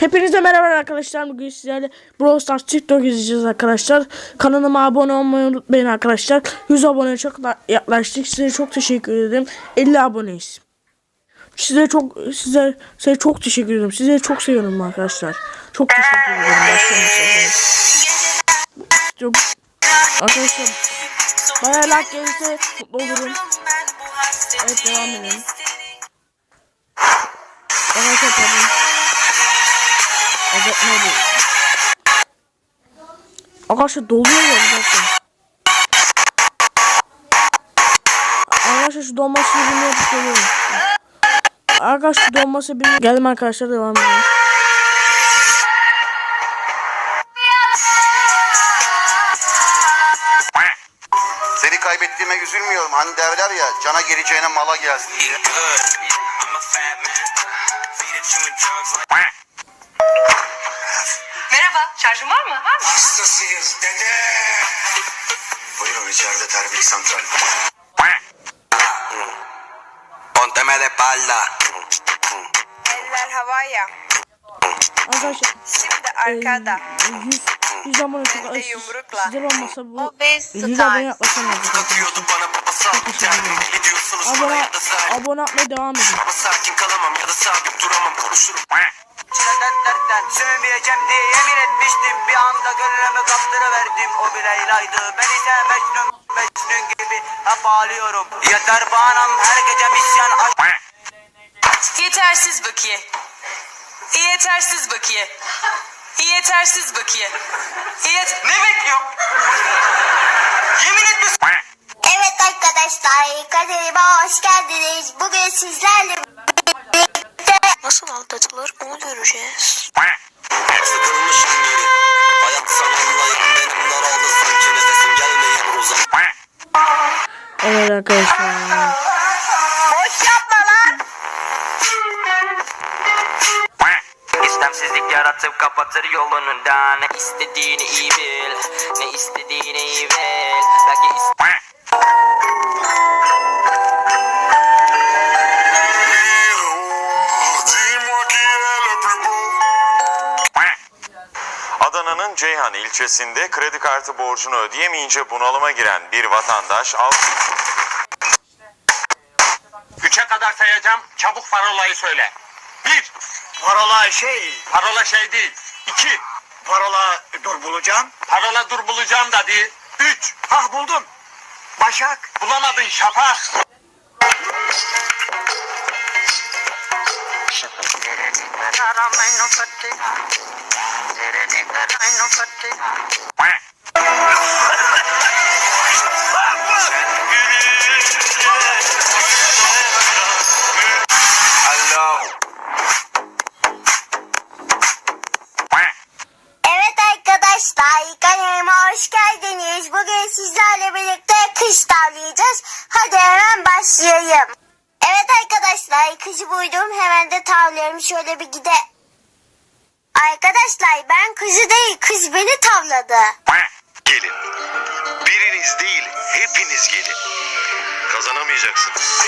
Hepinize merhaba arkadaşlar. Bugün sizlerle Brawl Stars TikTok izleyeceğiz arkadaşlar. Kanalıma abone olmayı unutmayın arkadaşlar. 100 abone çok yaklaştık. Size çok teşekkür ederim. 50 aboneyiz. Size çok size size çok teşekkür ederim. Size çok seviyorum arkadaşlar. Çok teşekkür ederim. Arkadaşlar bayağı like gelirse mutlu olurum. Evet devam edelim. Arkadaşlar pardon. Oluyor? Arkadaşlar doluyor ya bir dakika. Arkadaşlar şu sürümünü yapıp geliyorum. Arkadaşlar şu donma sürümünü geldim arkadaşlar devam edelim. Seni kaybettiğime üzülmüyorum. Hani derler ya cana geleceğine mala gelsin diye. Merhaba, şarjın var mı? Var mı? Hastasıyız dede. Buyurun içeride termik santral. Pónteme de espalda. Eller havaya. Arkadaşlar Şimdi arkada. 100 100 abone çok Bir de az. yumrukla. Sizler olmasa bu O bez 100 abone style. yaklaşamazdık Atıyordu bana baba sabit yani. Ne diyorsunuz bana Abone, ya da sakin. abone atmaya devam edin. Ama sakin kalamam ya da sabit duramam konuşurum. Dertten sevmeyeceğim diye yemin etmiştim Bir anda gönlümü kaptırıverdim O bir Leyla'ydı ben ise Mecnun Mecnun gibi hep ağlıyorum Yeter bağnam her gece misyan aşk Yetersiz bakiye. Yetersiz bakiye. Yetersiz bakiye. Yet Ne bekliyorum? Yemin etmiş Evet arkadaşlar, kanalıma hoş geldiniz. Bugün sizlerle aldatılır onu göreceğiz. Sıkılmışım geri. Hayat sanallayım benim daraldı sanki nefesim gelmeyin uzak. Evet arkadaşlar. Boş yapma lan. İstemsizlik yaratıp kapatır yolunu Ne istediğini iyi bil Ne istediğini iyi bil Belki Ceyhan ilçesinde kredi kartı borcunu ödeyemeyince bunalıma giren bir vatandaş alt Üçe kadar sayacağım. Çabuk parolayı söyle. Bir. Parola şey Parola şey değil. İki. Parola dur bulacağım Parola dur bulacağım da değil. Üç. Hah buldum Başak Bulamadın şafak. Alo. Evet arkadaşlar, kanalıma hoş geldiniz. Bugün sizlerle birlikte kış tavlayacağız. Hadi hemen başlayalım. Evet arkadaşlar, kızı buydum. Hemen de tavlıyorum. Şöyle bir gide. Arkadaşlar ben kızı değil, kız beni tavladı. Gelin. Biriniz değil hepiniz gelin. Kazanamayacaksınız.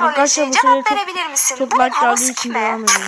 Arkadaşlar bu sene çok, çok like geldiği için devam edelim.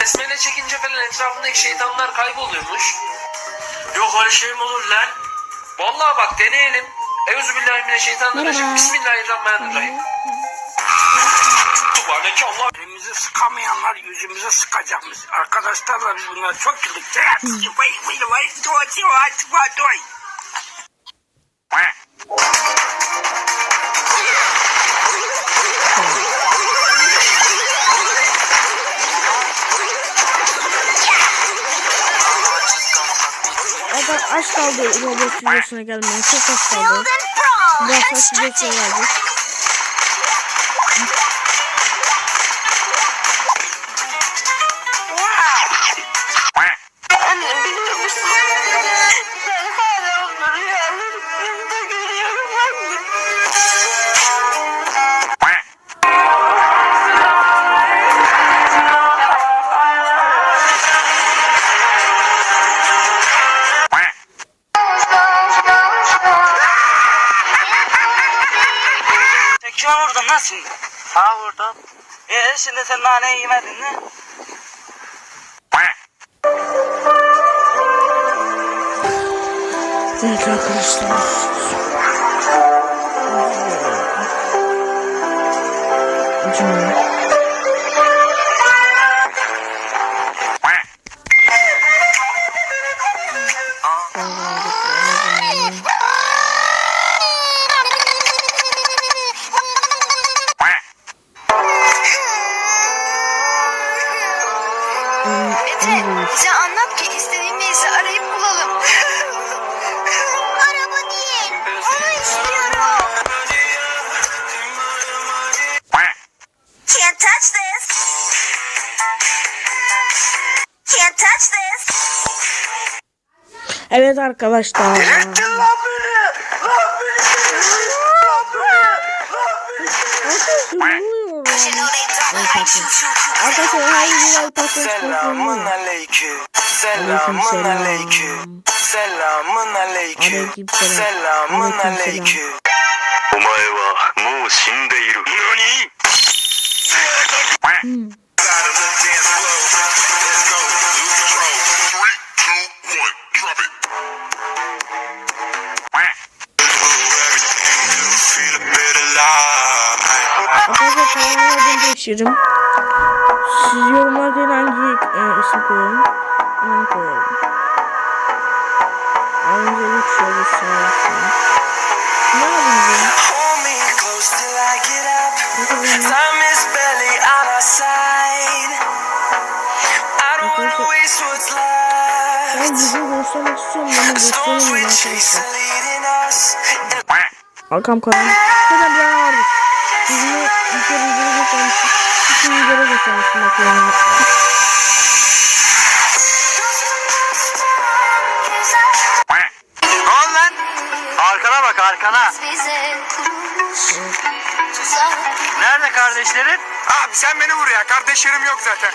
Besmele çekince falan etrafındaki şeytanlar kayboluyormuş. Yok öyle şey mi olur lan? Vallahi bak deneyelim. Euzubillahimineşşeytanirracim. Bismillahirrahmanirrahim. Subhaneke Allah. Bizi sıkamayanlar yüzümüze sıkacakmış. Arkadaşlarla biz bunları çok güldük. Adam aç kaldı robot videosuna gelmeye. Çok aç kaldı. Biraz aç videosuna geldik. Sen kime vurdun lan şimdi? Ha vurdum. Ee şimdi sen naneyi yemedin mi? Evet arkadaşlar. Evet arkadaşlar. Arkadaşlar hangi güzel Selamun aleyküm. Selamun aleyküm. Selamun aleyküm. Aleyküm selam. Selamun Aleyküm aleyküm. お前はもう死んでいる。何 Arkadaşlar değiştiririm. Siz yorumlarda hangi e, isim koyalım? Onu koyalım. Öncelik şöyle sağlasın. Ne yapayım ben? Time is barely on our side. I don't wanna waste what's left. Ben yüzümü göstermek istiyorum. We gösteremiyorum arkadaşlar. are leading us. Arkam karan. Hemen bir yana vardır. Yüzümü yukarı yukarı oldu lan? Arkana bak arkana. Nerede kardeşlerin? Abi sen beni vur ya. Kardeşlerim yok zaten.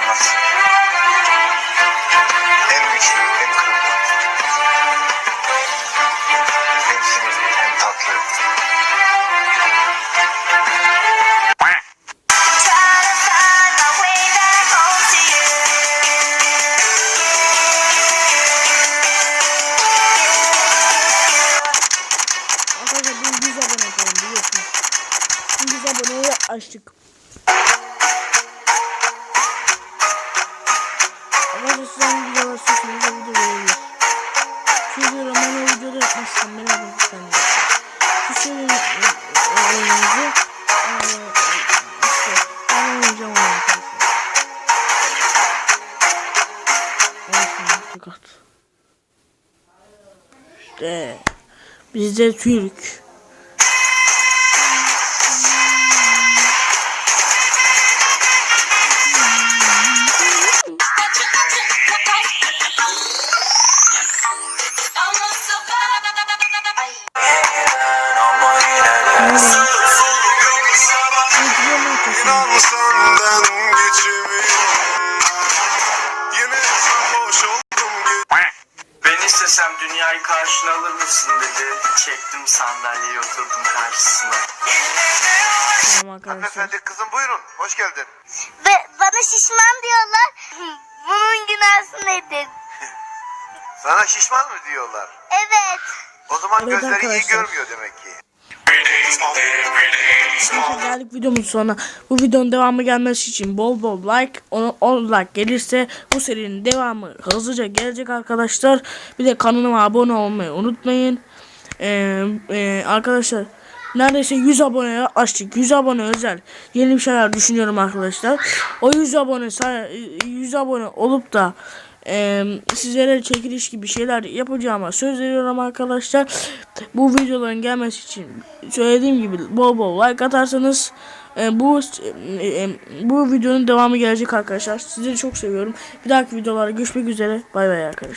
nada más. Çünkü Ramazan o videoda beni alın lütfen. Siz söyleyin e, e, oyununuzu. E, işte ben oynayacağım onu arkadaşlar. Olsun tek at. İşte bizde Türk. Dünyayı karşına alır mısın dedi. Çektim sandalyeyi oturdum karşısına. Tamam arkadaşlar. Hanımefendi kızım buyurun. Hoş geldin. Ve bana şişman diyorlar. Bunun günahı nedir? Sana şişman mı diyorlar? Evet. O zaman Evet gözleri iyi arkadaşlar. görmüyor demek ki. Geldik videomuz sonuna. Bu videonun devamı gelmesi için bol bol like, 10 like gelirse bu serinin devamı hızlıca gelecek arkadaşlar. Bir de kanalıma abone olmayı unutmayın. Ee, e, arkadaşlar neredeyse 100 aboneye yaklaştık. 100 abone özel yeni bir şeyler düşünüyorum arkadaşlar. O 100 abone say- 100 abone olup da e, sizlere çekiliş gibi şeyler yapacağıma söz veriyorum arkadaşlar. Bu videoların gelmesi için söylediğim gibi bol bol like atarsanız e, bu e, bu videonun devamı gelecek arkadaşlar. Sizleri çok seviyorum. Bir dahaki videolarda görüşmek üzere. Bay bay arkadaşlar.